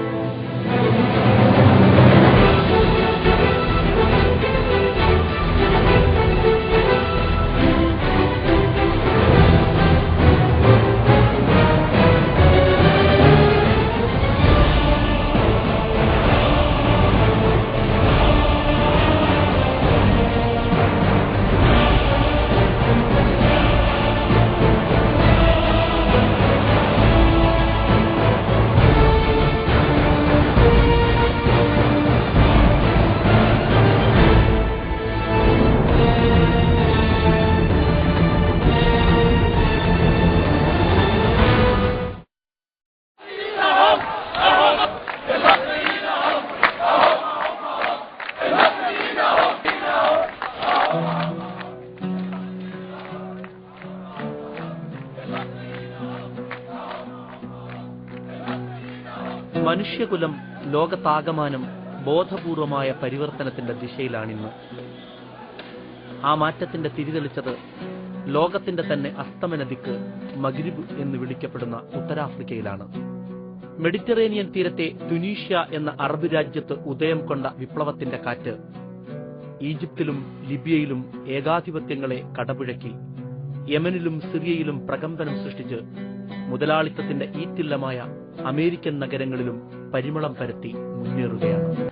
Senhor. മനുഷ്യകുലം ലോകത്താകമാനം ബോധപൂർവമായ പരിവർത്തനത്തിന്റെ ദിശയിലാണിന്ന്. ആ മാറ്റത്തിന്റെ തിരിതെളിച്ചത് ലോകത്തിന്റെ തന്നെ അസ്തമന ദിക്ക് മഗ്രിബ് എന്ന് വിളിക്കപ്പെടുന്ന ഉത്തരാഫ്രിക്കയിലാണ്. മെഡിറ്ററേനിയൻ തീരത്തെ തുനീഷ്യ എന്ന അറബ് രാജ്യത്ത് ഉദയം കൊണ്ട വിപ്ലവത്തിന്റെ കാറ്റ് ഈജിപ്തിലും ലിബിയയിലും ഏകാധിപത്യങ്ങളെ കടപുഴക്കി യമനിലും സിറിയയിലും പ്രകമ്പനം സൃഷ്ടിച്ച് മുതലാളിത്തത്തിന്റെ ഈറ്റില്ലമായ അമേരിക്കൻ നഗരങ്ങളിലും പരിമളം പരത്തി മുന്നേറുകയാണ്.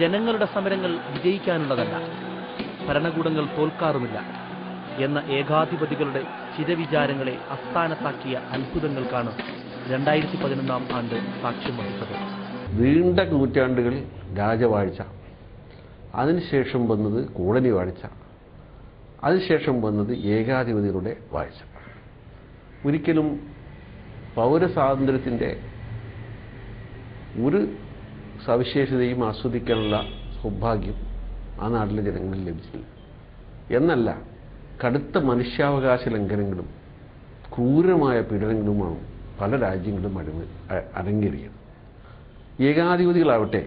ജനങ്ങളുടെ സമരങ്ങൾ വിജയിക്കാനുള്ളതല്ല. ഭരണകൂടങ്ങൾ തോൽക്കാറുമില്ല. എന്ന ഏകാധിപതികളുടെ ചിരവിചാരങ്ങളെ അസ്ഥാനത്താക്കിയ അത്ഭുതങ്ങൾക്കാണ് രണ്ടായിരത്തി പതിനൊന്നാം ആണ്ട് സാക്ഷ്യം വഹിച്ചത്. നീണ്ട നൂറ്റാണ്ടുകൾ രാജവാഴ്ച. അതിനുശേഷം വന്നത് കോളനി വാഴ്ച. അതിനുശേഷം വന്നത് ഏകാധിപതികളുടെ വാഴ്ച. ഒരിക്കലും പൗരസ്വാതന്ത്ര്യത്തിന്റെ ഒരു സവിശേഷതയും ആസ്വദിക്കാനുള്ള സൗഭാഗ്യം ആ നാട്ടിലെ ജനങ്ങളിൽ ലഭിച്ചില്ല. എന്നല്ല കടുത്ത മനുഷ്യാവകാശ ലംഘനങ്ങളും ക്രൂരമായ പീഡനങ്ങളുമാണ് പല രാജ്യങ്ങളും അടിമ അരങ്ങേറിയത്. ഏകാധിപതികളാവട്ടെ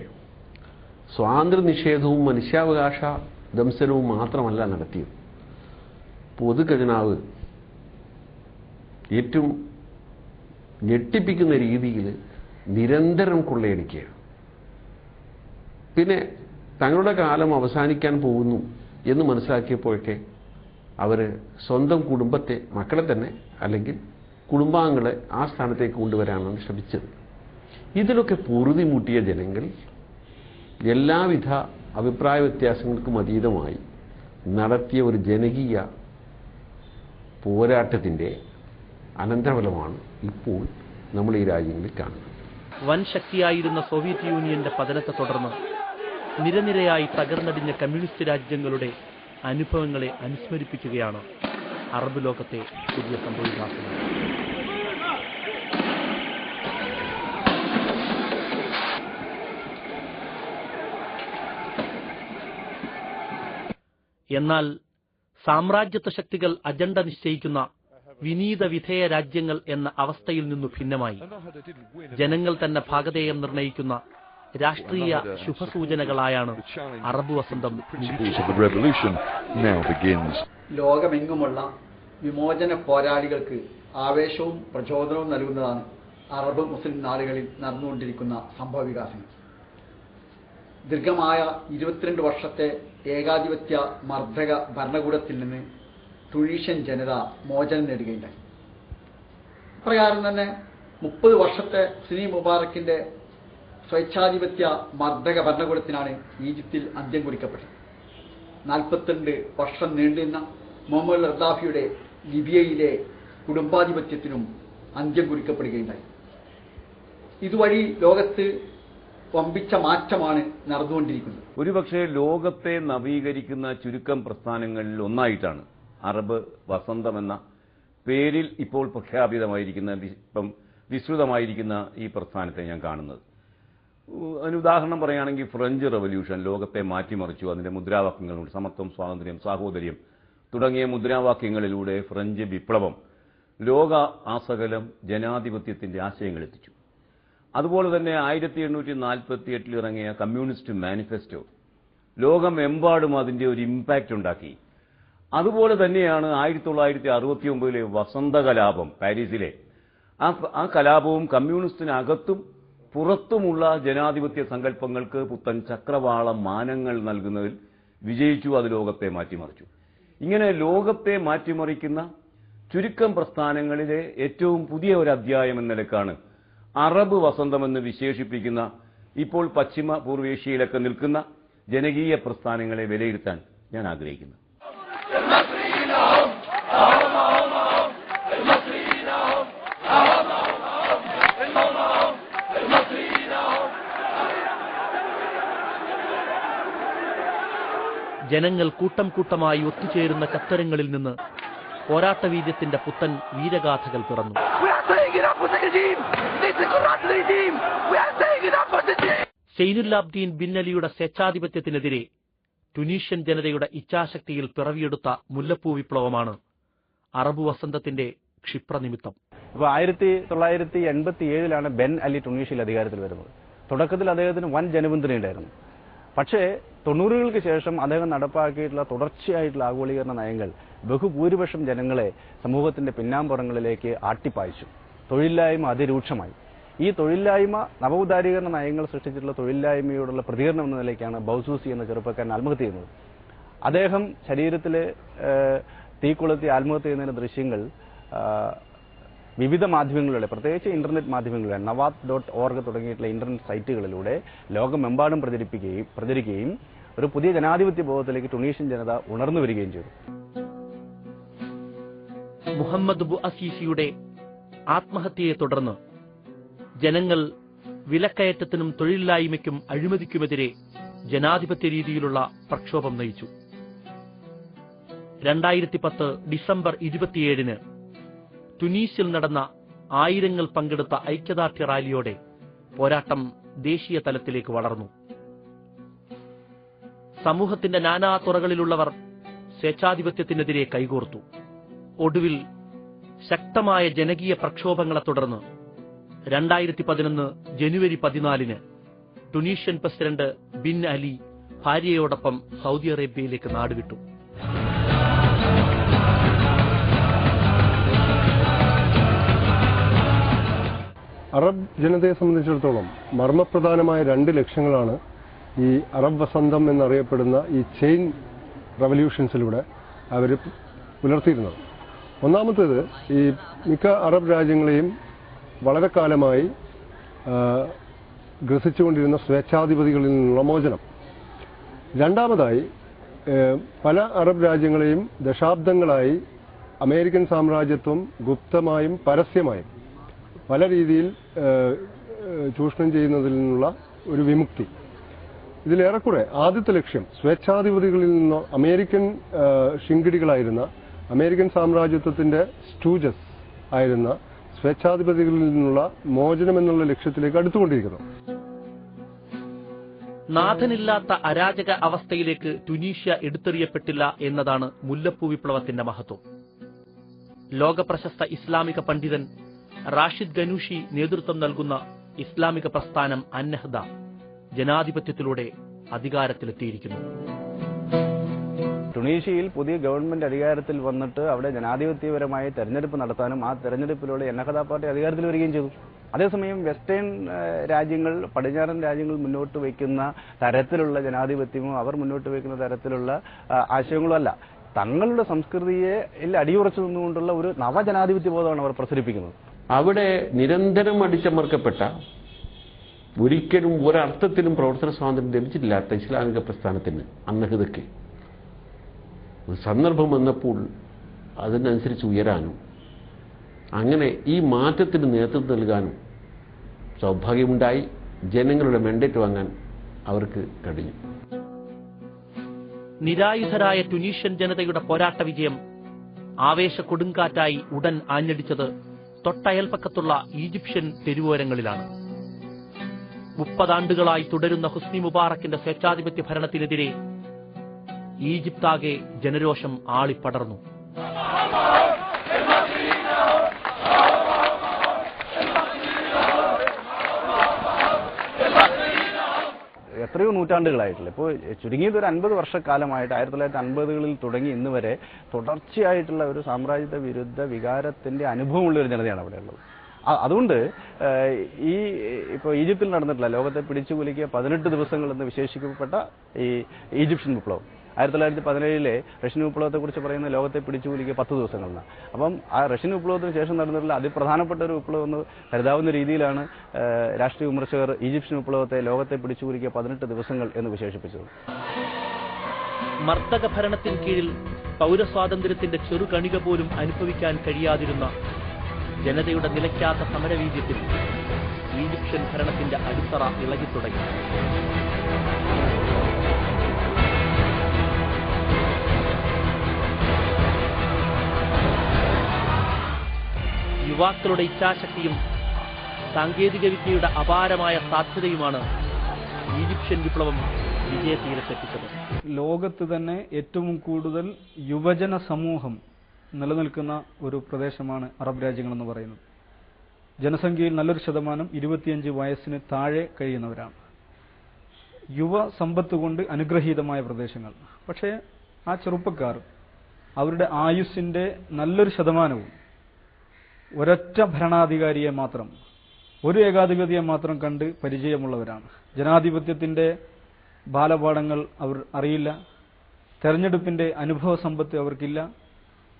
സ്വാതന്ത്ര്യ നിഷേധവും മനുഷ്യാവകാശ ദംശനവും മാത്രമല്ല നടത്തിയത്. പൊതുഖജനാവ് ഏറ്റവും ഞെട്ടിപ്പിക്കുന്ന രീതിയിൽ നിരന്തരം കൊള്ളയടിക്കുകയാണ്. പിന്നെ തങ്ങളുടെ കാലം അവസാനിക്കാൻ പോകുന്നു എന്ന് മനസ്സിലാക്കിയപ്പോഴൊക്കെ അവർ സ്വന്തം കുടുംബത്തെ മക്കളെ തന്നെ അല്ലെങ്കിൽ കുടുംബാംഗങ്ങളെ ആ സ്ഥാനത്തേക്ക് കൊണ്ടുവരാനാണ് ശ്രമിച്ചത്. ഇതിലൊക്കെ പൊറുതി മുട്ടിയ ജനങ്ങൾ എല്ലാവിധ അഭിപ്രായ വ്യത്യാസങ്ങൾക്കും അതീതമായി നടത്തിയ ഒരു ജനകീയ പോരാട്ടത്തിന്റെ അനന്തരഫലമാണ് ഇപ്പോൾ നമ്മൾ ഈ രാജ്യങ്ങളിൽ കാണുന്നത്. വൻ ശക്തിയായിരുന്ന സോവിയറ്റ് യൂണിയന്റെ പതനത്തെ തുടർന്ന് നിരനിരയായി തകർന്നടിഞ്ഞ കമ്മ്യൂണിസ്റ്റ് രാജ്യങ്ങളുടെ അനുഭവങ്ങളെ അനുസ്മരിപ്പിക്കുകയാണ് അറബ് ലോകത്തെ പുതിയ സംഭവവികാസങ്ങൾ. എന്നാൽ സാമ്രാജ്യത്വ ശക്തികൾ അജണ്ട നിശ്ചയിക്കുന്ന വിനീത വിധേയ രാജ്യങ്ങൾ എന്ന അവസ്ഥയിൽ നിന്നു ഭിന്നമായി. ജനങ്ങൾ തന്നെ ഭാഗധേയം നിർണയിക്കുന്ന രാഷ്ട്രീയ ശുഭസൂചനകളായാണ് അറബ് വസന്തം ലോകമെങ്ങുമുള്ള വിമോചന പോരാളികൾക്ക് ആവേശവും പ്രചോദനവും നൽകുന്നതാണ് അറബ് മുസ്ലിം നാടുകളിൽ നടന്നുകൊണ്ടിരിക്കുന്ന സംഭവ വികാസങ്ങൾ. ദീർഘമായ ഇരുപത്തിരണ്ട് വർഷത്തെ ഏകാധിപത്യ മർദ്ദക ഭരണകൂടത്തിൽ നിന്ന് തുണീഷ്യൻ ജനത മോചനം നേടുകയുണ്ടായി. പ്രകാരം തന്നെ മുപ്പത് വർഷത്തെ സുനി മുബാറക്കിന്റെ സ്വേച്ഛാധിപത്യ മർദ്ദക ഭരണകൂടത്തിനാണ് ഈജിപ്തിൽ അന്ത്യം കുറിക്കപ്പെട്ടത്. നാൽപ്പത്തിരണ്ട് വർഷം നീണ്ടുന്ന മുഹമ്മദ് റദ്ദാഫിയുടെ ലിബിയയിലെ കുടുംബാധിപത്യത്തിനും അന്ത്യം കുറിക്കപ്പെടുകയുണ്ടായി. ഇതുവഴി ലോകത്ത് വമ്പിച്ച മാറ്റമാണ് നടന്നുകൊണ്ടിരിക്കുന്നത്. ഒരുപക്ഷെ ലോകത്തെ നവീകരിക്കുന്ന ചുരുക്കം പ്രസ്ഥാനങ്ങളിൽ ഒന്നായിട്ടാണ്. അറബ് വസന്തം എന്ന പേരിൽ ഇപ്പോൾ പ്രഖ്യാപിതമായിരിക്കുന്ന ഇപ്പം വിസ്തൃതമായിരിക്കുന്ന ഈ പ്രസ്ഥാനത്തെ ഞാൻ കാണുന്നത്. അതിന് ഉദാഹരണം പറയുകയാണെങ്കിൽ ഫ്രഞ്ച് റവല്യൂഷൻ ലോകത്തെ മാറ്റിമറിച്ചു. അതിന്റെ മുദ്രാവാക്യങ്ങളുണ്ട്. സമത്വം സ്വാതന്ത്ര്യം സാഹോദര്യം തുടങ്ങിയ മുദ്രാവാക്യങ്ങളിലൂടെ ഫ്രഞ്ച് വിപ്ലവം ലോക ആസകലം ജനാധിപത്യത്തിന്റെ ആശയങ്ങൾ എത്തിച്ചു. അതുപോലെ തന്നെ ആയിരത്തി എണ്ണൂറ്റി നാൽപ്പത്തി എട്ടിൽ ഇറങ്ങിയ കമ്മ്യൂണിസ്റ്റ് മാനിഫെസ്റ്റോ ലോകമെമ്പാടും അതിന്റെ ഒരു ഇമ്പാക്റ്റ് ഉണ്ടാക്കി. അതുപോലെ തന്നെയാണ് ആയിരത്തി തൊള്ളായിരത്തി അറുപത്തി ഒമ്പതിലെ വസന്ത കലാപം പാരീസിലെ ആ കലാപവും കമ്മ്യൂണിസ്റ്റിനകത്തും പുറത്തുമുള്ള ജനാധിപത്യ സങ്കല്പങ്ങൾക്ക് പുത്തൻ ചക്രവാള മാനങ്ങൾ നൽകുന്നതിൽ വിജയിച്ചു അത് ലോകത്തെ മാറ്റിമറിച്ചു. ഇങ്ങനെ ലോകത്തെ മാറ്റിമറിക്കുന്ന ചുരുക്കം പ്രസ്ഥാനങ്ങളിലെ ഏറ്റവും പുതിയ ഒരു അധ്യായം എന്ന നിലക്കാണ് അറബ് വസന്തമെന്ന് വിശേഷിപ്പിക്കുന്ന ഇപ്പോൾ പശ്ചിമ പൂർവേഷ്യയിലൊക്കെ നിൽക്കുന്ന ജനകീയ പ്രസ്ഥാനങ്ങളെ വിലയിരുത്താൻ ഞാൻ ആഗ്രഹിക്കുന്നു. ജനങ്ങൾ കൂട്ടം കൂട്ടമായി ഒത്തുചേരുന്ന കത്തരങ്ങളിൽ നിന്ന് പോരാട്ടവീര്യത്തിന്റെ പുത്തൻ വീരഗാഥകൾ പിറന്നു We are saying enough with the regime! This is corrupt regime! We are saying enough with the regime! സെയ്നുല്ലാബ്ദീൻ ബിന്നലിയുടെ സ്വേച്ഛാധിപത്യത്തിനെതിരെ ടുനീഷ്യൻ ജനതയുടെ ഇച്ഛാശക്തിയിൽ പിറവിയെടുത്ത മുല്ലപ്പൂ വിപ്ലവമാണ് അറബ് വസന്തത്തിന്റെ ക്ഷിപ്രനിമിത്തം അപ്പോൾ ആയിരത്തി തൊള്ളായിരത്തി എൺപത്തി ഏഴിലാണ് ബെൻ അലി ടുണീഷ്യയിൽ അധികാരത്തിൽ വരുന്നത് തുടക്കത്തിൽ അദ്ദേഹത്തിന് വൻ ജനപിന്തുണയുണ്ടായിരുന്നു പക്ഷേ തൊണ്ണൂറുകൾക്ക് ശേഷം അദ്ദേഹം നടപ്പാക്കിയിട്ടുള്ള തുടർച്ചയായിട്ടുള്ള ആഗോളീകരണ നയങ്ങൾ ബഹുഭൂരിപക്ഷം ജനങ്ങളെ സമൂഹത്തിന്റെ പിന്നാമ്പുറങ്ങളിലേക്ക് ആട്ടിപ്പായിച്ചു. തൊഴിലില്ലായ്മ അതിരൂക്ഷമായി. ഈ തൊഴിലില്ലായ്മ നവോദാരീകരണ നയങ്ങൾ സൃഷ്ടിച്ചിട്ടുള്ള തൊഴിലില്ലായ്മയോടുള്ള പ്രതികരണം എന്ന നിലയ്ക്കാണ് ബൗസൂസി എന്ന ചെറുപ്പക്കാരൻ ആത്മഹത്യ ചെയ്യുന്നത്. അദ്ദേഹം ശരീരത്തിലെ തീ കൊളുത്തി ആത്മഹത്യ ചെയ്യുന്നതിന്റെ ദൃശ്യങ്ങൾ വിവിധ മാധ്യമങ്ങളിലൂടെ പ്രത്യേകിച്ച് ഇന്റർനെറ്റ് മാധ്യമങ്ങളിലൂടെ നവാദ് ഡോട്ട് ഓർഗ് തുടങ്ങിയിട്ടുള്ള ഇന്റർനെറ്റ് സൈറ്റുകളിലൂടെ ലോകമെമ്പാടും പ്രചരിപ്പിക്കുകയും പ്രചരിക്കുകയും ഒരു പുതിയ ജനാധിപത്യ ബോധത്തിലേക്ക് ടുണീഷ്യൻ ജനത ഉണർന്നു വരികയും ചെയ്തു. മുഹമ്മദ് ബു അസീസിയുടെ ആത്മഹത്യയെ തുടർന്ന് ജനങ്ങൾ വിലക്കയറ്റത്തിനും തൊഴിലില്ലായ്മയ്ക്കും അഴിമതിക്കുമെതിരെ ജനാധിപത്യ രീതിയിലുള്ള പ്രക്ഷോഭം നയിച്ചു. രണ്ടായിരത്തി പത്ത് ഡിസംബർ ഇരുപത്തിയേഴിന് ടുനീസിൽ നടന്ന ആയിരങ്ങൾ പങ്കെടുത്ത ഐക്യദാർഢ്യ റാലിയോടെ പോരാട്ടം ദേശീയ തലത്തിലേക്ക് വളർന്നു. സമൂഹത്തിന്റെ നാനാ തുറകളിലുള്ളവർ സ്വേച്ഛാധിപത്യത്തിനെതിരെ കൈകോർത്തു. ഒടുവിൽ ശക്തമായ ജനകീയ പ്രക്ഷോഭങ്ങളെ തുടർന്ന് രണ്ടായിരത്തി പതിനൊന്ന് ജനുവരി പതിനാലിന് ടുണീഷ്യൻ പ്രസിഡന്റ് ബിൻ അലി ഭാര്യയോടൊപ്പം സൗദി അറേബ്യയിലേക്ക് നാടുവിട്ടു. അറബ് ജനതയെ സംബന്ധിച്ചിടത്തോളം മർമ്മപ്രധാനമായ രണ്ട് ലക്ഷ്യങ്ങളാണ് ഈ അറബ് വസന്തം എന്നറിയപ്പെടുന്ന ഈ ചെയിൻ റവല്യൂഷൻസിലൂടെ അവർ പുലർത്തിയിരുന്നത്. ഒന്നാമത്തേത് ഈ മിക്ക അറബ് രാജ്യങ്ങളെയും വളരെ കാലമായി ഗ്രസിച്ചുകൊണ്ടിരുന്ന സ്വേച്ഛാധിപതികളിൽ നിന്നുള്ള മോചനം. രണ്ടാമതായി പല അറബ് രാജ്യങ്ങളെയും ദശാബ്ദങ്ങളായി അമേരിക്കൻ സാമ്രാജ്യത്വം ഗുപ്തമായും പരസ്യമായും പല രീതിയിൽ ചൂഷണം ചെയ്യുന്നതിൽ നിന്നുള്ള ഒരു വിമുക്തി. ഇതിലേറെക്കുറെ ആദ്യത്തെ ലക്ഷ്യം സ്വേച്ഛാധിപതികളിൽ നിന്നോ അമേരിക്കൻ ശിങ്കിടികളായിരുന്ന അമേരിക്കൻ സാമ്രാജ്യത്വത്തിന്റെ സ്റ്റൂജസ് ആയിരുന്ന സ്വേച്ഛാധിപതികളിൽ നിന്നുള്ള മോചനം എന്നുള്ള ലക്ഷ്യത്തിലേക്ക് അടുത്തുകൊണ്ടിരിക്കുന്നു. നാഥനില്ലാത്ത അരാജക അവസ്ഥയിലേക്ക് ടുനീഷ്യ എടുത്തെറിയപ്പെട്ടില്ല എന്നതാണ് മുല്ലപ്പൂ വിപ്ലവത്തിന്റെ മഹത്വം. ലോകപ്രശസ്ത ഇസ്ലാമിക പണ്ഡിതൻ റാഷിദ് ഗനൂഷി നേതൃത്വം നൽകുന്ന ഇസ്ലാമിക പ്രസ്ഥാനം അന്നഹദ ജനാധിപത്യത്തിലൂടെ അധികാരത്തിലെത്തിയിരിക്കുന്നു. ടുണീഷ്യയിൽ പുതിയ ഗവൺമെന്റ് അധികാരത്തിൽ വന്നിട്ട് അവിടെ ജനാധിപത്യപരമായ തെരഞ്ഞെടുപ്പ് നടത്താനും ആ തെരഞ്ഞെടുപ്പിലൂടെ എന്നഹദ പാർട്ടി അധികാരത്തിൽ വരികയും ചെയ്തു. അതേസമയം വെസ്റ്റേൺ രാജ്യങ്ങൾ പടിഞ്ഞാറൻ രാജ്യങ്ങൾ മുന്നോട്ട് വയ്ക്കുന്ന തരത്തിലുള്ള ജനാധിപത്യമോ അവർ മുന്നോട്ട് വയ്ക്കുന്ന തരത്തിലുള്ള ആശയങ്ങളോ അല്ല. തങ്ങളുടെ സംസ്കൃതിയെ അടിയുറച്ചു നിന്നുകൊണ്ടുള്ള ഒരു നവജനാധിപത്യ ബോധമാണ് അവർ പ്രസരിപ്പിക്കുന്നത് അവിടെ നിരന്തരം അടിച്ചമർക്കപ്പെട്ട ഒരിക്കലും ഒരർത്ഥത്തിലും പ്രവർത്തന സ്വാതന്ത്ര്യം ലഭിച്ചിട്ടില്ലാത്ത ഇസ്ലാമിക പ്രസ്ഥാനത്തിന് അന്നഹിതയ്ക്ക് സന്ദർഭം വന്നപ്പോൾ അതിനനുസരിച്ച് ഉയരാനും അങ്ങനെ ഈ മാറ്റത്തിന് നേതൃത്വം നൽകാനും സൗഭാഗ്യമുണ്ടായി. ജനങ്ങളുടെ മെൻഡേറ്റ് വാങ്ങാൻ അവർക്ക് കഴിഞ്ഞു. നിരായുധരായ ടുനീഷ്യൻ ജനതയുടെ പോരാട്ട വിജയം ആവേശ കൊടുങ്കാറ്റായി ഉടൻ ആഞ്ഞടിച്ചത് തൊട്ടയൽപ്പക്കത്തുള്ള ഈജിപ്ഷ്യൻ തെരുവോരങ്ങളിലാണ്. മുപ്പതാണ്ടുകളായി തുടരുന്ന ഹുസ്നി മുബാറക്കിന്റെ സ്വേച്ഛാധിപത്യ ഭരണത്തിനെതിരെ ഈജിപ്താകെ ജനരോഷം ആളിപ്പടർന്നു. എത്രയോ നൂറ്റാണ്ടുകളായിട്ടില്ല. ഇപ്പോൾ ചുരുങ്ങിയത് ഒരു അൻപത് വർഷക്കാലമായിട്ട് ആയിരത്തി തൊള്ളായിരത്തി അൻപതുകളിൽ തുടങ്ങി ഇന്ന് വരെ തുടർച്ചയായിട്ടുള്ള ഒരു സാമ്രാജ്യത്വ വിരുദ്ധ വികാരത്തിന്റെ അനുഭവമുള്ള ഒരു ജനതയാണ് അവിടെ ഉള്ളത്. അതുകൊണ്ട് ഈ ഇപ്പോൾ ഈജിപ്തിൽ നടന്നിട്ടുള്ള ലോകത്തെ പിടിച്ചു കുലുക്കിയ പതിനെട്ട് ദിവസങ്ങൾ എന്ന് വിശേഷിക്കപ്പെട്ട ഈ ഈജിപ്ഷ്യൻ വിപ്ലവം. ആയിരത്തി തൊള്ളായിരത്തി പതിനേഴിലെ റഷ്യൻ വിപ്ലവത്തെക്കുറിച്ച് പറയുന്ന ലോകത്തെ പിടിച്ചു കുലിക്കുക പത്ത് ദിവസങ്ങളിലാണ് അപ്പം ആ റഷ്യൻ വിപ്ലവത്തിന് ശേഷം നടന്നിട്ടുള്ള അതിപ്രധാനപ്പെട്ട ഒരു വിപ്ലവം എന്ന് കരുതാവുന്ന രീതിയിലാണ് രാഷ്ട്രീയ വിമർശകർ ഈജിപ്ഷ്യൻ വിപ്ലവത്തെ ലോകത്തെ പിടിച്ചു കുലിക്കുക പതിനെട്ട് ദിവസങ്ങൾ എന്ന് വിശേഷിപ്പിച്ചത്. മർദ്ദക ഭരണത്തിൻ കീഴിൽ പൗരസ്വാതന്ത്ര്യത്തിന്റെ ചെറുകണിക പോലും അനുഭവിക്കാൻ കഴിയാതിരുന്ന ജനതയുടെ നിലയ്ക്കാത്ത സമരവീര്യത്തിൽ ഈജിപ്ഷ്യൻ ഭരണത്തിന്റെ അടിത്തറ ഇളകിത്തുടങ്ങി. യുവാക്കളുടെ ഇച്ഛാശക്തിയും സാങ്കേതിക വിദ്യയുടെ അപാരമായ സാധ്യതയുമാണ് ഈജിപ്ഷ്യൻ വിപ്ലവം വിജയതീരത്തെത്തിച്ചത് ലോകത്ത് തന്നെ ഏറ്റവും കൂടുതൽ യുവജന സമൂഹം നിലനിൽക്കുന്ന ഒരു പ്രദേശമാണ് അറബ് രാജ്യങ്ങളെന്ന് പറയുന്നത്. ജനസംഖ്യയിൽ നല്ലൊരു ശതമാനം ഇരുപത്തിയഞ്ച് വയസ്സിന് താഴെ കഴിയുന്നവരാണ്. യുവ സമ്പത്ത് കൊണ്ട് അനുഗ്രഹീതമായ പ്രദേശങ്ങൾ. പക്ഷേ ആ ചെറുപ്പക്കാർ അവരുടെ ആയുസ്സിന്റെ നല്ലൊരു ശതമാനവും ഒരൊറ്റ ഭരണാധികാരിയെ മാത്രം ഒരു ഏകാധിപതിയെ മാത്രം കണ്ട് പരിചയമുള്ളവരാണ്. ജനാധിപത്യത്തിന്റെ ബാലപാഠങ്ങൾ അവർ അറിയില്ല തെരഞ്ഞെടുപ്പിന്റെ അനുഭവ സമ്പത്ത് അവർക്കില്ല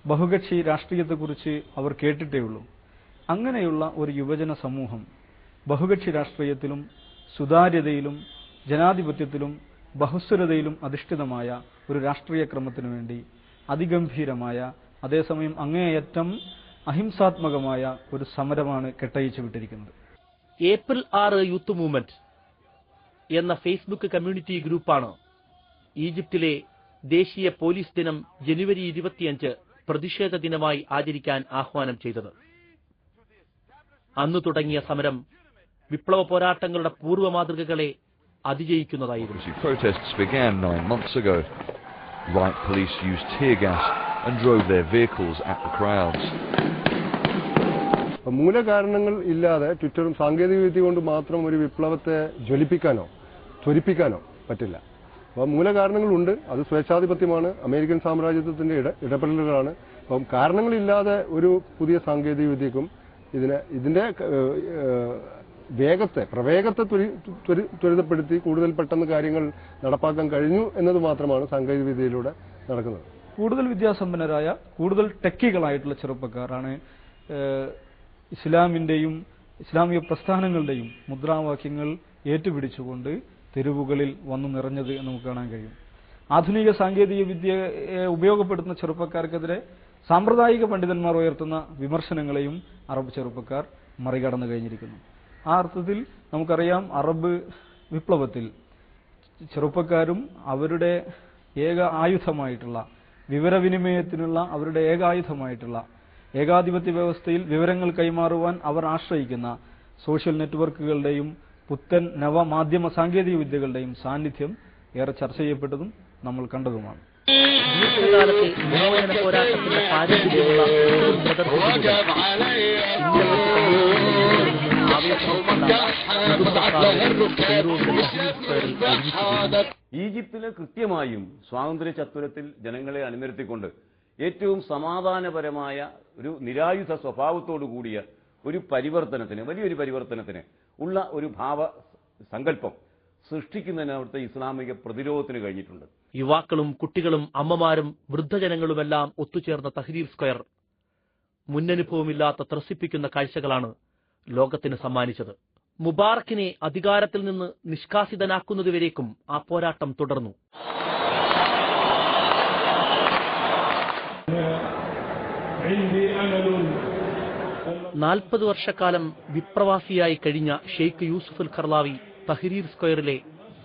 ബഹുകക്ഷി രാഷ്ട്രീയത്തെക്കുറിച്ച് അവർ കേട്ടിട്ടേ ഉള്ളൂ. അങ്ങനെയുള്ള ഒരു യുവജന സമൂഹം ബഹുകക്ഷി രാഷ്ട്രീയത്തിലും സുതാര്യതയിലും ജനാധിപത്യത്തിലും ബഹുസ്വരതയിലും അധിഷ്ഠിതമായ ഒരു രാഷ്ട്രീയ ക്രമത്തിനു വേണ്ടി അതിഗംഭീരമായ അതേസമയം അങ്ങേയറ്റം അഹിംസാത്മകമായ ഒരു സമരമാണ് കെട്ടയിച്ചു വിട്ടിരിക്കുന്നത്. ഏപ്രിൽ ആറ് യൂത്ത് മൂവ്മെന്റ് എന്ന ഫേസ്ബുക്ക് കമ്മ്യൂണിറ്റി ഗ്രൂപ്പാണ് ഈജിപ്തിലെ ദേശീയ പോലീസ് ദിനം ജനുവരി ഇരുപത്തിയഞ്ച് പ്രതിഷേധ ദിനമായി ആചരിക്കാൻ ആഹ്വാനം ചെയ്തത്. അന്നു തുടങ്ങിയ സമരം വിപ്ലവ പോരാട്ടങ്ങളുടെ പൂർവ മാതൃകകളെ അതിജയിക്കുന്നതായിരുന്നു. And drove their vehicles at the crowds. മൂലകാരണങ്ങൾ ഇല്ലാതെ ട്വിറ്ററും സാങ്കേതിക വിദ്യ കൊണ്ട് മാത്രം ഒരു വിപ്ലവത്തെ ജ്വലിപ്പിക്കാനോ ത്വരിപ്പിക്കാനോ പറ്റില്ല. അപ്പോൾ മൂലകാരണങ്ങളുണ്ട് അത് സ്വേച്ഛാധിപത്യമാണ് അമേരിക്കൻ സാമ്രാജ്യത്വത്തിന്റെ ഇട ഇടപെടലുകളാണ്. അപ്പം കാരണങ്ങളില്ലാതെ ഒരു പുതിയ സാങ്കേതിക വിദ്യക്കും ഇതിനെ ഇതിന്റെ വേഗത്തെ പ്രവേഗത്തെ ത്വരി- ത്വരി- ത്വരിതപ്പെടുത്തി കൂടുതൽ പെട്ടെന്ന് കാര്യങ്ങൾ നടപ്പാക്കാൻ കഴിഞ്ഞു എന്നത് മാത്രമാണ് സാങ്കേതിക വിദ്യയിലൂടെ നടക്കുന്നത്. കൂടുതൽ വിദ്യാസമ്പന്നരായ കൂടുതൽ ടെക്കികളായിട്ടുള്ള ചെറുപ്പക്കാരാണ് ഇസ്ലാമിന്റെയും ഇസ്ലാമിക പ്രസ്ഥാനങ്ങളുടെയും മുദ്രാവാക്യങ്ങൾ ഏറ്റുപിടിച്ചുകൊണ്ട് തെരുവുകളിൽ വന്നു നിറഞ്ഞത് എന്ന് നമുക്ക് കാണാൻ കഴിയും. ആധുനിക സാങ്കേതിക വിദ്യയെ ഉപയോഗപ്പെടുത്തുന്ന ചെറുപ്പക്കാർക്കെതിരെ സാമ്പ്രദായിക പണ്ഡിതന്മാർ ഉയർത്തുന്ന വിമർശനങ്ങളെയും അറബ് ചെറുപ്പക്കാർ മറികടന്നു കഴിഞ്ഞിരിക്കുന്നു. ആ അർത്ഥത്തിൽ നമുക്കറിയാം അറബ് വിപ്ലവത്തിൽ ചെറുപ്പക്കാരും അവരുടെ ഏക ആയുധമായിട്ടുള്ള വിവരവിനിമയത്തിനുള്ള അവരുടെ ഏകായുധമായിട്ടുള്ള ഏകാധിപത്യ വ്യവസ്ഥയിൽ വിവരങ്ങൾ കൈമാറുവാൻ അവർ ആശ്രയിക്കുന്ന സോഷ്യൽ നെറ്റ്വർക്കുകളുടെയും പുത്തൻ നവമാധ്യമ സാങ്കേതിക വിദ്യകളുടെയും സാന്നിധ്യം ഏറെ ചർച്ച ചെയ്യപ്പെട്ടതും നമ്മൾ കണ്ടതുമാണ്. ഈജിപ്തിലെ കൃത്യമായും സ്വാതന്ത്ര്യ ചത്വരത്തിൽ ജനങ്ങളെ അണിനിരത്തിക്കൊണ്ട് ഏറ്റവും സമാധാനപരമായ ഒരു നിരായുധ സ്വഭാവത്തോടു കൂടിയ ഒരു പരിവർത്തനത്തിന് വലിയൊരു പരിവർത്തനത്തിന് ഉള്ള ഒരു ഭാവ സങ്കല്പം സൃഷ്ടിക്കുന്നതിന് അവിടുത്തെ ഇസ്ലാമിക പ്രതിരോധത്തിന് കഴിഞ്ഞിട്ടുണ്ട്. യുവാക്കളും കുട്ടികളും അമ്മമാരും വൃദ്ധജനങ്ങളുമെല്ലാം ഒത്തുചേർന്ന തഹരീർ സ്ക്വയർ മുന്നനുഭവമില്ലാത്ത ത്രസിപ്പിക്കുന്ന കാഴ്ചകളാണ് ലോകത്തിന് സമ്മാനിച്ചത്. മുബാറക്കിനെ അധികാരത്തിൽ നിന്ന് നിഷ്കാസിതനാക്കുന്നതുവരേക്കും ആ പോരാട്ടം തുടർന്നു. നാൽപ്പത് വർഷക്കാലം വിപ്രവാസിയായി കഴിഞ്ഞ ഷെയ്ഖ് യൂസുഫുൽ ഖർലാവി തഹരീർ സ്ക്വയറിലെ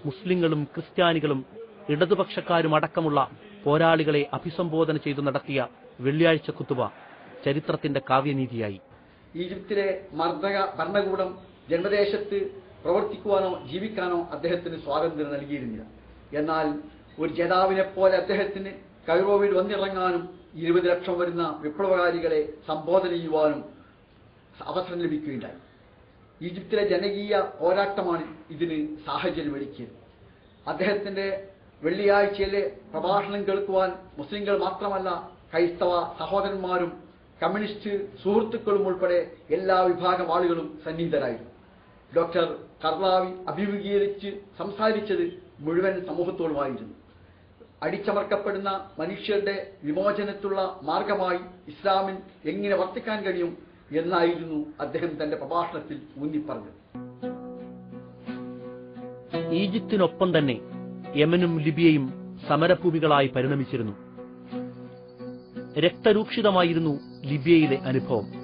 മുസ്ലിങ്ങളും ക്രിസ്ത്യാനികളും ഇടതുപക്ഷക്കാരും അടക്കമുള്ള പോരാളികളെ അഭിസംബോധന ചെയ്തു നടത്തിയ വെള്ളിയാഴ്ച കുത്തുവ ചരിത്രത്തിന്റെ കാവ്യനീതിയായി. ഈജിപ്തിലെ മർദ്ദക ഭരണകൂടം ജന്മദേശത്ത് പ്രവർത്തിക്കുവാനോ ജീവിക്കാനോ അദ്ദേഹത്തിന് സ്വാതന്ത്ര്യം നൽകിയിരുന്നില്ല. എന്നാൽ ഒരു ജേതാവിനെ പോലെ അദ്ദേഹത്തിന് കൈറോവിൽ വന്നിറങ്ങാനും ഇരുപത് ലക്ഷം വരുന്ന വിപ്ലവകാരികളെ സംബോധന ചെയ്യുവാനും അവസരം ലഭിക്കുകയുണ്ടായി. ഈജിപ്തിലെ ജനകീയ പോരാട്ടമാണ് ഇതിന് സാഹചര്യം ഒരുക്കിയത്. അദ്ദേഹത്തിന്റെ വെള്ളിയാഴ്ചയിലെ പ്രഭാഷണം കേൾക്കുവാൻ മുസ്ലിങ്ങൾ മാത്രമല്ല ക്രൈസ്തവ സഹോദരന്മാരും കമ്മ്യൂണിസ്റ്റ് സുഹൃത്തുക്കളും ഉൾപ്പെടെ എല്ലാ വിഭാഗം ആളുകളും സന്നിഹിതരായിരുന്നു. ഡോക്ടർ കർലാവി അഭിമുഖീകരിച്ച് സംസാരിച്ചത് മുഴുവൻ സമൂഹത്തോടുമായിരുന്നു അടിച്ചമർക്കപ്പെടുന്ന മനുഷ്യരുടെ വിമോചനത്തുള്ള മാർഗമായി ഇസ്ലാമിൽ എങ്ങനെ വർത്തിക്കാൻ കഴിയും എന്നായിരുന്നു അദ്ദേഹം തന്റെ പ്രഭാഷണത്തിൽ ഊന്നിപ്പറഞ്ഞത്. ഈജിപ്തിനൊപ്പം തന്നെ യമനും ലിബിയയും സമരഭൂമികളായി പരിണമിച്ചിരുന്നു. രക്തരൂക്ഷിതമായിരുന്നു ലിബിയയിലെ അനുഭവം.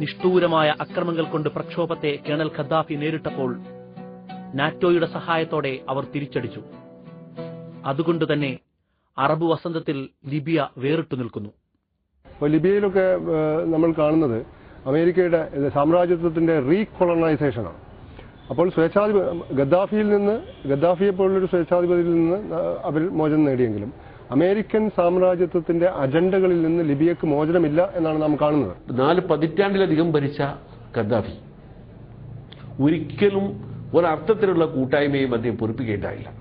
നിഷ്ഠൂരമായ അക്രമങ്ങൾ കൊണ്ട് പ്രക്ഷോഭത്തെ കേണൽ ഖദ്ദാഫി നേരിട്ടപ്പോൾ നാറ്റോയുടെ സഹായത്തോടെ അവർ തിരിച്ചടിച്ചു. അതുകൊണ്ടുതന്നെ അറബ് വസന്തത്തിൽ ലിബിയ വേറിട്ടു നിൽക്കുന്നു. ലിബിയയിലൊക്കെ നമ്മൾ കാണുന്നത് അമേരിക്കയുടെ സാമ്രാജ്യത്വത്തിന്റെ റീകൊളണൈസേഷനാണ്. അപ്പോൾ സ്വേച്ഛാധിപ ഗദ്ദാഫിയിൽ നിന്ന് ഗദ്ദാഫിയെ പോലുള്ളൊരു സ്വേച്ഛാധിപതിയിൽ നിന്ന് അവർ മോചനം നേടിയെങ്കിലും അമേരിക്കൻ സാമ്രാജ്യത്വത്തിന്റെ അജണ്ടകളിൽ നിന്ന് ലിബിയക്ക് മോചനമില്ല എന്നാണ് നാം കാണുന്നത്. നാല് പതിറ്റാണ്ടിലധികം ഭരിച്ച ഖദ്ദാഫി. ഒരിക്കലും ഒരർത്ഥത്തിലുള്ള കൂട്ടായ്മയും അദ്ദേഹം പൊറിപ്പിക്കേണ്ടായില്ല.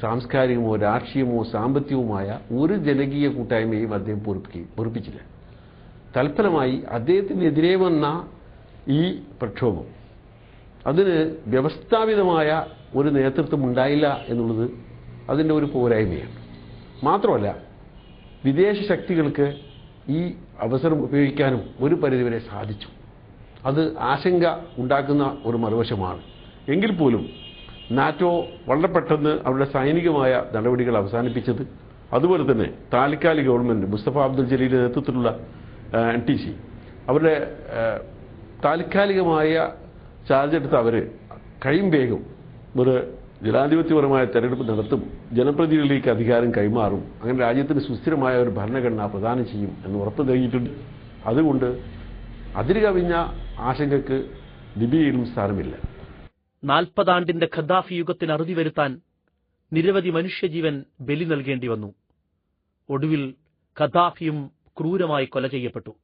സാംസ്കാരികമോ രാഷ്ട്രീയമോ സാമ്പത്തികവുമായ ഒരു ജനകീയ കൂട്ടായ്മയും അദ്ദേഹം പൊറുപ്പിക്കുക പൊറുപ്പിച്ചില്ല. തൽഫലമായി അദ്ദേഹത്തിനെതിരെ വന്ന ഈ പ്രക്ഷോഭം അതിന് വ്യവസ്ഥാപിതമായ ഒരു നേതൃത്വം ഉണ്ടായില്ല എന്നുള്ളത് അതിന്റെ ഒരു പോരായ്മയാണ്. മാത്രമല്ല വിദേശ ശക്തികൾക്ക് ഈ അവസരം ഉപയോഗിക്കാനും ഒരു പരിധിവരെ സാധിച്ചു. അത് ആശങ്ക ഉണ്ടാക്കുന്ന ഒരു മറുവശമാണ്. എങ്കിൽ പോലും നാറ്റോ വളരെ പെട്ടെന്ന് അവരുടെ സൈനികമായ നടപടികൾ അവസാനിപ്പിച്ചത്. അതുപോലെ തന്നെ താൽക്കാലിക ഗവൺമെന്റ് മുസ്തഫ അബ്ദുൽ ജലീലിന്റെ നേതൃത്വത്തിലുള്ള എൻ ടി സി അവരുടെ താൽക്കാലികമായ ചാർജ് എടുത്ത് അവർ കഴിയും വേഗം ഒരു ജനാധിപത്യപരമായ തെരഞ്ഞെടുപ്പ് നടത്തും ജനപ്രതിനിധികളിലേക്ക് അധികാരം കൈമാറും അങ്ങനെ രാജ്യത്തിന് സുസ്ഥിരമായ ഒരു ഭരണഘടന പ്രദാനം ചെയ്യും എന്ന് ഉറപ്പ് നൽകിയിട്ടുണ്ട്. അതുകൊണ്ട് അതിര് കവിഞ്ഞ ആശങ്കക്ക് ലിബിയയിലും സ്ഥാനമില്ല. നാൽപ്പതാണ്ടിന്റെ ഖദ്ദാഫി യുഗത്തിന് അറുതി വരുത്താൻ നിരവധി മനുഷ്യജീവൻ ബലി നൽകേണ്ടി വന്നു. ഒടുവിൽ ഖദ്ദാഫിയും ക്രൂരമായി കൊല ചെയ്യപ്പെട്ടു.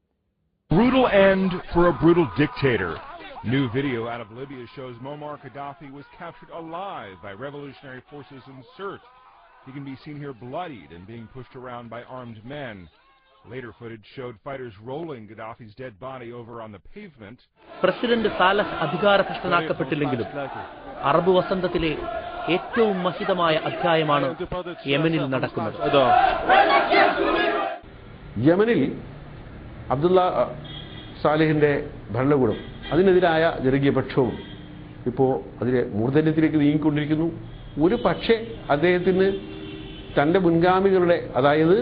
Brutal end for a brutal dictator. New video out of Libya shows Muammar Gaddafi was captured alive by revolutionary forces in Sirte. He can be seen here bloodied and being pushed around by armed men. Later footage showed fighters rolling Gaddafi's dead body over on the pavement. President Saleh അധികാരഭ്രഷ്ടനാക്കപ്പെട്ടില്ലെങ്കിലും Arab വസന്തത്തിലെ ഏറ്റവും മഹിതമായ അധ്യായമാണ് യമനിൽ നടക്കുന്നത് യമനിൽ Abdulla Abdullah സാലിഹിന്റെ ഭരണകൂടം അതിനെതിരായ ജനകീയ പക്ഷവും ഇപ്പോൾ അതിലെ മൂർധന്യത്തിലേക്ക് നീങ്ങിക്കൊണ്ടിരിക്കുന്നു. ഒരു പക്ഷേ അദ്ദേഹത്തിന് തന്റെ മുൻഗാമികളുടെ അതായത്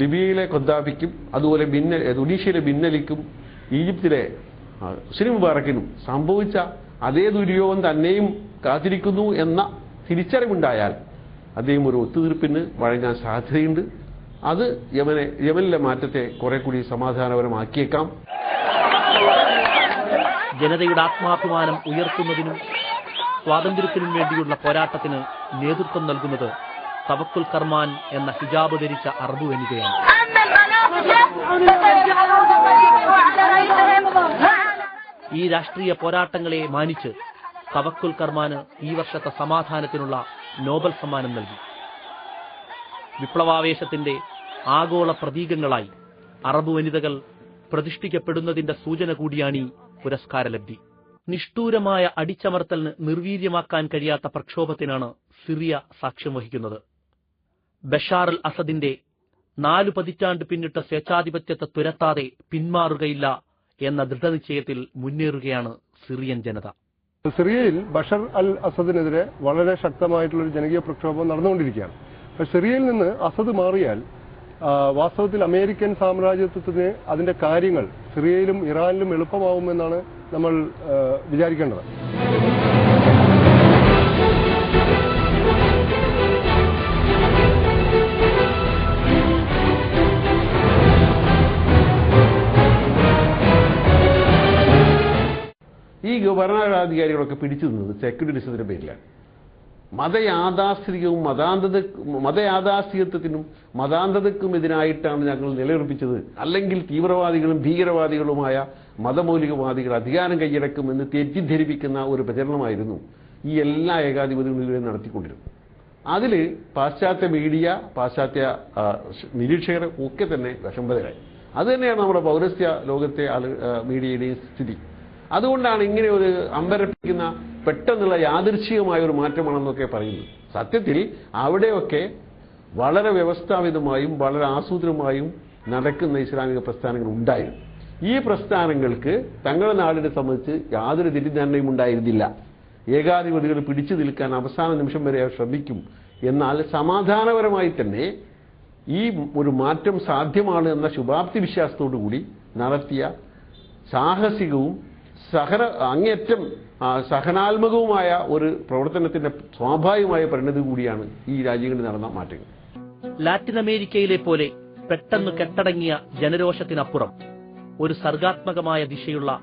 ലിബിയയിലെ കൊദ്ദാഫിക്കും അതുപോലെ ബിന്ന ഒഡീഷയിലെ ഭിന്നലിക്കും ഈജിപ്തിലെ സിനി മുബാറക്കിനും സംഭവിച്ച അതേ ദുര്യോഗം തന്നെയും കാത്തിരിക്കുന്നു എന്ന തിരിച്ചറിവുണ്ടായാൽ അദ്ദേഹം ഒരു ഒത്തുതീർപ്പിന് വഴങ്ങാൻ സാധ്യതയുണ്ട്. അത് യമനെ യമനിലെ മാറ്റത്തെ കുറെ കൂടി സമാധാനപരമാക്കിയേക്കാം. ജനതയുടെ ആത്മാഭിമാനം ഉയർത്തുന്നതിനും സ്വാതന്ത്ര്യത്തിനും വേണ്ടിയുള്ള പോരാട്ടത്തിന് നേതൃത്വം നൽകുന്നത് തവക്കുൽ കർമാൻ എന്ന ഹിജാബ് ധരിച്ച അറബ് വനിതയാണ്. ഈ രാഷ്ട്രീയ പോരാട്ടങ്ങളെ മാനിച്ച് തവക്കുൽ കർമാന് ഈ വർഷത്തെ സമാധാനത്തിനുള്ള നോബൽ സമ്മാനം നൽകി. വിപ്ലവാവേശത്തിന്റെ ആഗോള പ്രതീകങ്ങളായി അറബ് വനിതകൾ പ്രതിഷ്ഠിക്കപ്പെടുന്നതിന്റെ സൂചന കൂടിയാണ് ഈ പുരസ്കാരലബ്ധി. നിഷ്ഠൂരമായ അടിച്ചമർത്തലിന് നിർവീര്യമാക്കാൻ കഴിയാത്ത പ്രക്ഷോഭത്തിനാണ് സിറിയ സാക്ഷ്യം വഹിക്കുന്നത്. ബഷാർ അൽ അസദിന്റെ നാലു പതിറ്റാണ്ട് പിന്നിട്ട സ്വേച്ഛാധിപത്യത്തെ തുരത്താതെ പിന്മാറുകയില്ല എന്ന ദൃഢനിശ്ചയത്തിൽ മുന്നേറുകയാണ് സിറിയൻ ജനത. സിറിയയിൽ ബഷർ അൽ അസദിനെതിരെ വളരെ ശക്തമായിട്ടുള്ള ഒരു ജനകീയ പ്രക്ഷോഭം നടന്നുകൊണ്ടിരിക്കുകയാണ്. സിറിയയിൽ നിന്ന് അസദ് മാറിയാൽ വാസ്തവത്തിൽ അമേരിക്കൻ സാമ്രാജ്യത്വത്തിന് അതിന്റെ കാര്യങ്ങൾ സിറിയയിലും ഇറാനിലും എളുപ്പമാവുമെന്നാണ് നമ്മൾ വിചാരിക്കേണ്ടത്. ഈ ഭരണാധികാരികളൊക്കെ പിടിച്ചു നിന്നത് സെക്യുലറിസത്തിന്റെ പേരിലാണ്. മതയാഥാസ്ഥിതികവും മതാന്തത മതാന്തതയ്ക്കും എതിരായിട്ടാണ് ഞങ്ങൾ നിലയുറപ്പിച്ചത്. അല്ലെങ്കിൽ തീവ്രവാദികളും ഭീകരവാദികളുമായ മതമൗലികവാദികൾ അധികാരം കൈയടക്കുമെന്ന് തെറ്റിദ്ധരിപ്പിക്കുന്ന ഒരു പ്രചരണമായിരുന്നു ഈ എല്ലാ ഏകാധിപതികളിലും നടത്തിക്കൊണ്ടിരുന്നു അതിൽ പാശ്ചാത്യ മീഡിയ പാശ്ചാത്യ നിരീക്ഷകർ ഒക്കെ തന്നെ വിഷമതരായി അത് തന്നെയാണ് നമ്മുടെ പൗരസ്ത്യ ലോകത്തെ മീഡിയയുടെയും സ്ഥിതി. അതുകൊണ്ടാണ് ഇങ്ങനെ ഒരു അമ്പരപ്പിക്കുന്ന പെട്ടെന്നുള്ള യാദൃശ്ചികമായ ഒരു മാറ്റമാണെന്നൊക്കെ പറയുന്നു. സത്യത്തിൽ അവിടെയൊക്കെ വളരെ വ്യവസ്ഥാപിതമായും വളരെ ആസൂത്രിതമായും നടക്കുന്ന ഇസ്ലാമിക പ്രസ്ഥാനങ്ങൾ ഉണ്ടായിരുന്നു. ഈ പ്രസ്ഥാനങ്ങൾക്ക് തങ്ങളുടെ നാടിനെ സംബന്ധിച്ച് യാതൊരു തെറ്റിദ്ധാരണയും ഉണ്ടായിരുന്നില്ല. ഏകാധിപതികൾ പിടിച്ചു നിൽക്കാൻ അവസാന നിമിഷം വരെ അവർ ശ്രമിക്കും. എന്നാൽ സമാധാനപരമായി തന്നെ ഈ ഒരു മാറ്റം സാധ്യമാണ് എന്ന ശുഭാപ്തി വിശ്വാസത്തോടു കൂടി നടത്തിയ സാഹസികവും സഹന അങ്ങേയറ്റം ആ, സഹനാത്മകവുമായ ഒരു പ്രവർത്തനത്തിന്റെ സ്വാഭാവികമായ പരിണതി കൂടിയാണ് ഈ രാജ്യങ്ങളിൽ നടന്ന മാറ്റങ്ങൾ. ലാറ്റിൻ അമേരിക്കയിലെ പോലെ പെട്ടെന്ന് കെട്ടടങ്ങിയ ജനരോഷത്തിനപ്പുറം ഒരു സർഗാത്മകമായ ദിശയുള്ള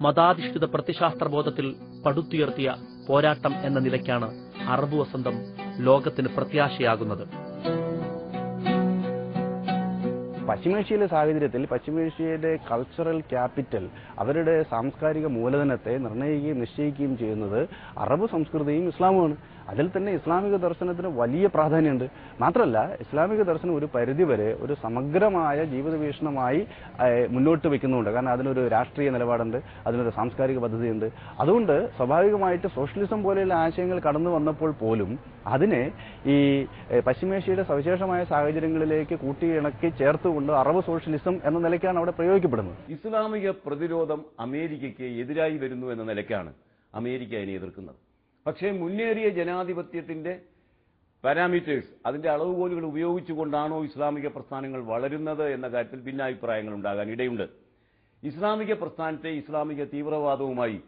മതാധിഷ്ഠിത പ്രത്യശാസ്ത്രബോധത്തിൽ പടുത്തുയർത്തിയ പോരാട്ടം എന്ന നിലയ്ക്കാണ് അറബ് വസന്തം ലോകത്തിന് പ്രത്യാശയാകുന്നത്. പശ്ചിമേഷ്യയിലെ സാഹചര്യത്തിൽ പശ്ചിമേഷ്യയുടെ കൾച്ചറൽ ക്യാപിറ്റൽ അവരുടെ സാംസ്കാരിക മൂലധനത്തെ നിർണയിക്കുകയും നിശ്ചയിക്കുകയും ചെയ്യുന്നത് അറബ് സംസ്കൃതിയും ഇസ്ലാമുമാണ്. അതിൽ തന്നെ ഇസ്ലാമിക ദർശനത്തിന് വലിയ പ്രാധാന്യമുണ്ട്. മാത്രമല്ല ഇസ്ലാമിക ദർശനം ഒരു പരിധിവരെ ഒരു സമഗ്രമായ ജീവിത വീക്ഷണമായി മുന്നോട്ട് വെക്കുന്നുണ്ട്. കാരണം അതിനൊരു രാഷ്ട്രീയ നിലപാടുണ്ട് അതിനൊരു സാംസ്കാരിക പദ്ധതിയുണ്ട്. അതുകൊണ്ട് സ്വാഭാവികമായിട്ട് സോഷ്യലിസം പോലെയുള്ള ആശയങ്ങൾ കടന്നു വന്നപ്പോൾ പോലും അതിനെ ഈ പശ്ചിമേഷ്യയുടെ സവിശേഷമായ സാഹചര്യങ്ങളിലേക്ക് കൂട്ടിയിണക്കി ചേർത്തുകൊണ്ട് അറബ് സോഷ്യലിസം എന്ന നിലയ്ക്കാണ് അവിടെ പ്രയോഗിക്കപ്പെടുന്നത്. ഇസ്ലാമിക പ്രതിരോധം അമേരിക്കയ്ക്ക് എതിരായി വരുന്നു എന്ന നിലയ്ക്കാണ് അമേരിക്ക അതിനെ എതിർക്കുന്നത്. പക്ഷേ മുന്നേറിയ ജനാധിപത്യത്തിന്റെ പാരാമീറ്റേഴ്സ് അതിന്റെ അളവുകോലുകൾ ഉപയോഗിച്ചുകൊണ്ടാണോ ഇസ്ലാമിക പ്രസ്ഥാനങ്ങൾ വളരുന്നത് എന്ന കാര്യത്തിൽ ഭിന്നാഭിപ്രായങ്ങൾ ഉണ്ടാകാൻ ഇടയുണ്ട്. ഇസ്ലാമിക പ്രസ്ഥാനത്തെ ഇസ്ലാമിക തീവ്രവാദവുമായി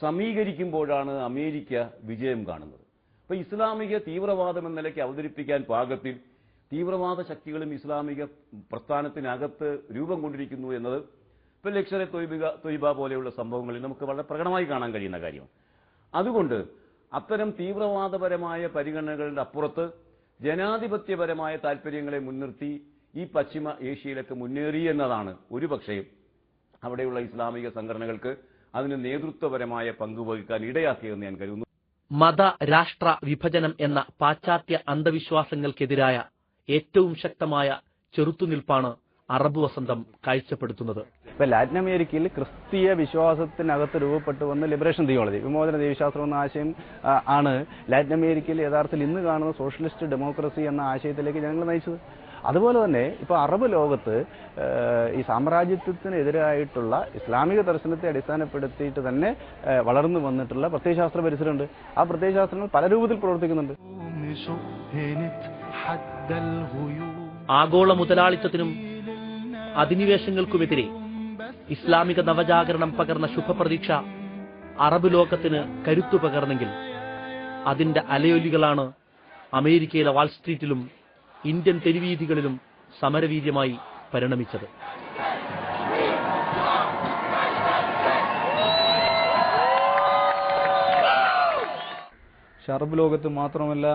സമീകരിക്കുമ്പോഴാണ് അമേരിക്ക വിജയം കാണുന്നത്. അപ്പോൾ ഇസ്ലാമിക തീവ്രവാദം എന്ന നിലയ്ക്ക് അവതരിപ്പിക്കാൻ പാകത്തിൽ തീവ്രവാദ ശക്തികളും ഇസ്ലാമിക പ്രസ്ഥാനത്തിനകത്ത് രൂപം കൊണ്ടിരിക്കുന്നു എന്നത് ഇപ്പൊ ലക്ഷറെ തൊയ്ബിക തൊയ്ബ പോലെയുള്ള സംഭവങ്ങളിൽ നമുക്ക് വളരെ പ്രകടമായി കാണാൻ കഴിയുന്ന കാര്യമാണ്. അതുകൊണ്ട് അത്തരം തീവ്രവാദപരമായ പരിഗണനകളുടെ അപ്പുറത്ത് ജനാധിപത്യപരമായ താല്പര്യങ്ങളെ മുൻനിർത്തി ഈ പശ്ചിമ ഏഷ്യയിലേക്ക് മുന്നേറി എന്നതാണ് ഒരുപക്ഷേ അവിടെയുള്ള ഇസ്ലാമിക സംഘടനകൾക്ക് അതിന് നേതൃത്വപരമായ പങ്കുവഹിക്കാൻ ഇടയാക്കിയെന്ന് ഞാൻ കരുതുന്നു. മത രാഷ്ട്ര വിഭജനം എന്ന പാശ്ചാത്യ അന്ധവിശ്വാസങ്ങൾക്കെതിരായ ഏറ്റവും ശക്തമായ ചെറുത്തുനിൽപ്പാണ് അറബ് വസന്തം കാഴ്ചപ്പെടുത്തുന്നത്. ഇപ്പൊ ലാറ്റിൻ അമേരിക്കയിൽ ക്രിസ്തീയ വിശ്വാസത്തിനകത്ത് രൂപപ്പെട്ടു വന്ന ലിബറേഷൻ തിയോളജി വിമോചന ദൈവശാസ്ത്രം എന്ന ആശയം ആണ് ലാറ്റിൻ അമേരിക്കയിൽ യഥാർത്ഥത്തിൽ ഇന്ന് കാണുന്ന സോഷ്യലിസ്റ്റ് ഡെമോക്രസി എന്ന ആശയത്തിലേക്ക് ഞങ്ങൾ നയിച്ചത്. അതുപോലെ തന്നെ ഇപ്പൊ അറബ് ലോകത്ത് ഈ സാമ്രാജ്യത്വത്തിനെതിരായിട്ടുള്ള ഇസ്ലാമിക ദർശനത്തെ അടിസ്ഥാനപ്പെടുത്തിയിട്ട് തന്നെ വളർന്നു വന്നിട്ടുള്ള പ്രത്യയശാസ്ത്ര പരിസരമുണ്ട്. ആ പ്രത്യയശാസ്ത്രങ്ങൾ പല രൂപത്തിൽ പ്രവർത്തിക്കുന്നുണ്ട്. ആഗോള മുതലാളിത്തത്തിനും അധിനിവേശങ്ങൾക്കുമെതിരെ ഇസ്ലാമിക നവജാഗരണം പകർന്ന ശുഭപ്രതീക്ഷ അറബ് ലോകത്തിന് കരുത്തു പകർന്നെങ്കിൽ അതിന്റെ അലയൊലികളാണ് അമേരിക്കയിലെ വാൾസ്ട്രീറ്റിലും ഇന്ത്യൻ തെരുവീഥികളിലും സമരവീര്യമായി പരിണമിച്ചത്. അറബ് ലോകത്ത് മാത്രമല്ല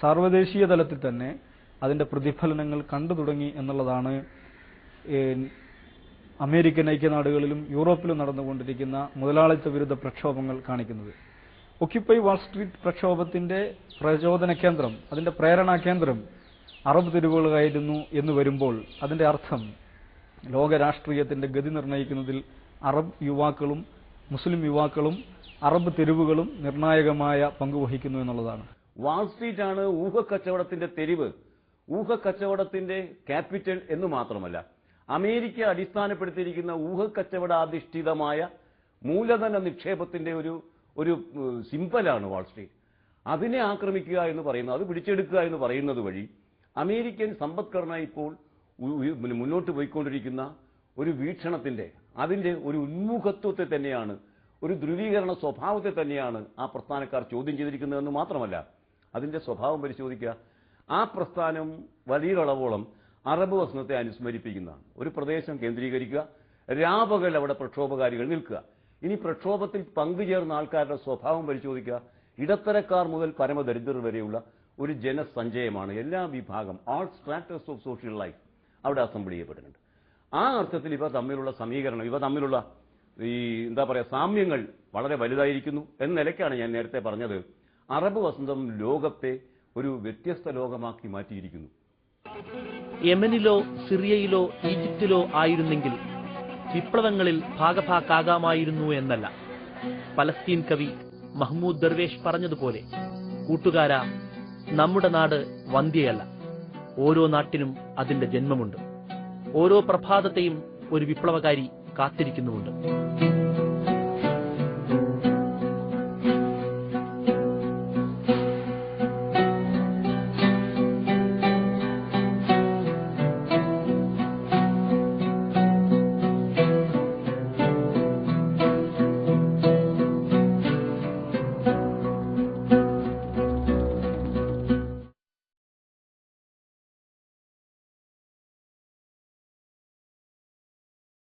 സാർവദേശീയ തലത്തിൽ തന്നെ അതിന്റെ പ്രതിഫലനങ്ങൾ കണ്ടു തുടങ്ങി എന്നുള്ളതാണ് അമേരിക്കൻ ഐക്യനാടുകളിലും യൂറോപ്പിലും നടന്നുകൊണ്ടിരിക്കുന്ന മുതലാളിത്ത വിരുദ്ധ പ്രക്ഷോഭങ്ങൾ കാണിക്കുന്നത്. ഒക്യുപ്പൈ വാൾ സ്ട്രീറ്റ് പ്രക്ഷോഭത്തിന്റെ പ്രചോദന കേന്ദ്രം അതിന്റെ പ്രേരണാ കേന്ദ്രം അറബ് തെരുവുകളായിരുന്നു എന്ന് വരുമ്പോൾ അതിന്റെ അർത്ഥം ലോക രാഷ്ട്രീയത്തിന്റെ ഗതി നിർണയിക്കുന്നതിൽ അറബ് യുവാക്കളും മുസ്ലിം യുവാക്കളും അറബ് തെരുവുകളും നിർണായകമായ പങ്കുവഹിക്കുന്നു എന്നുള്ളതാണ്. വാൾ സ്ട്രീറ്റ് ആണ് ഊഹക്കച്ചവടത്തിന്റെ തെരുവ്. ഊഹക്കച്ചവടത്തിന്റെ ക്യാപിറ്റൽ എന്ന് മാത്രമല്ല. അമേരിക്ക അടിസ്ഥാനപ്പെടുത്തിയിരിക്കുന്ന ഊഹക്കച്ചവടാധിഷ്ഠിതമായ മൂലധന നിക്ഷേപത്തിന്റെ ഒരു ഒരു സിമ്പലാണ് വാൾസ്ട്രീറ്റ് അതിനെ ആക്രമിക്കുക എന്ന് പറയുന്നത് അത് പിടിച്ചെടുക്കുക എന്ന് പറയുന്നത് വഴി അമേരിക്കൻ സമ്പദ്ഘടന ഇപ്പോൾ മുന്നോട്ട് പോയിക്കൊണ്ടിരിക്കുന്ന ഒരു വീക്ഷണത്തിന്റെ അതിന്റെ ഒരു ഉന്മുഖത്വത്തെ തന്നെയാണ് ഒരു ധ്രുവീകരണ സ്വഭാവത്തെ തന്നെയാണ് ആ പ്രസ്ഥാനക്കാർ ചോദ്യം ചെയ്തിരിക്കുന്നതെന്ന് മാത്രമല്ല അതിന്റെ സ്വഭാവം പരിശോധിക്കുക. ആ പ്രസ്ഥാനം വലിയൊരളവോളം അറബ് വസനത്തെ അനുസ്മരിപ്പിക്കുന്നതാണ്. ഒരു പ്രദേശം കേന്ദ്രീകരിക്കുക രാപകൽ അവിടെ പ്രക്ഷോഭകാരികൾ നിൽക്കുക. ഇനി പ്രക്ഷോഭത്തിൽ പങ്കുചേർന്ന ആൾക്കാരുടെ സ്വഭാവം പരിശോധിക്കുക. ഇടത്തരക്കാർ മുതൽ പരമദരിദ്രർ വരെയുള്ള ഒരു ജനസഞ്ചയമാണ് എല്ലാ വിഭാഗം all structures of social life അവിടെ അസംബ്ലി ചെയ്യപ്പെട്ടിട്ടുണ്ട്. ആ അർത്ഥത്തിൽ ഇവ തമ്മിലുള്ള സമീകരണം ഇവ തമ്മിലുള്ള ഈ എന്താ പറയുക സാമ്യങ്ങൾ വളരെ വലുതായിരിക്കുന്നു എന്ന നിലയ്ക്കാണ് ഞാൻ നേരത്തെ പറഞ്ഞത്. അറബ് വസന്തം ലോകത്തെ ഒരു വ്യത്യസ്ത ലോകമാക്കി മാറ്റിയിരിക്കുന്നു. യമനിലോ സിറിയയിലോ ഈജിപ്തിലോ ആയിരുന്നെങ്കിൽ വിപ്ലവങ്ങളിൽ ഭാഗഭാക്കാകാമായിരുന്നു എന്നല്ല. പലസ്തീൻ കവി മഹ്മൂദ് ദർവേഷ് പറഞ്ഞതുപോലെ കൂട്ടുകാര നമ്മുടെ നാട് വന്ധ്യയല്ല. ഓരോ നാട്ടിനും അതിന്റെ ജന്മമുണ്ട്. ഓരോ പ്രഭാതത്തെയും ഒരു വിപ്ലവകാരി കാത്തിരിക്കുന്നുമുണ്ട്.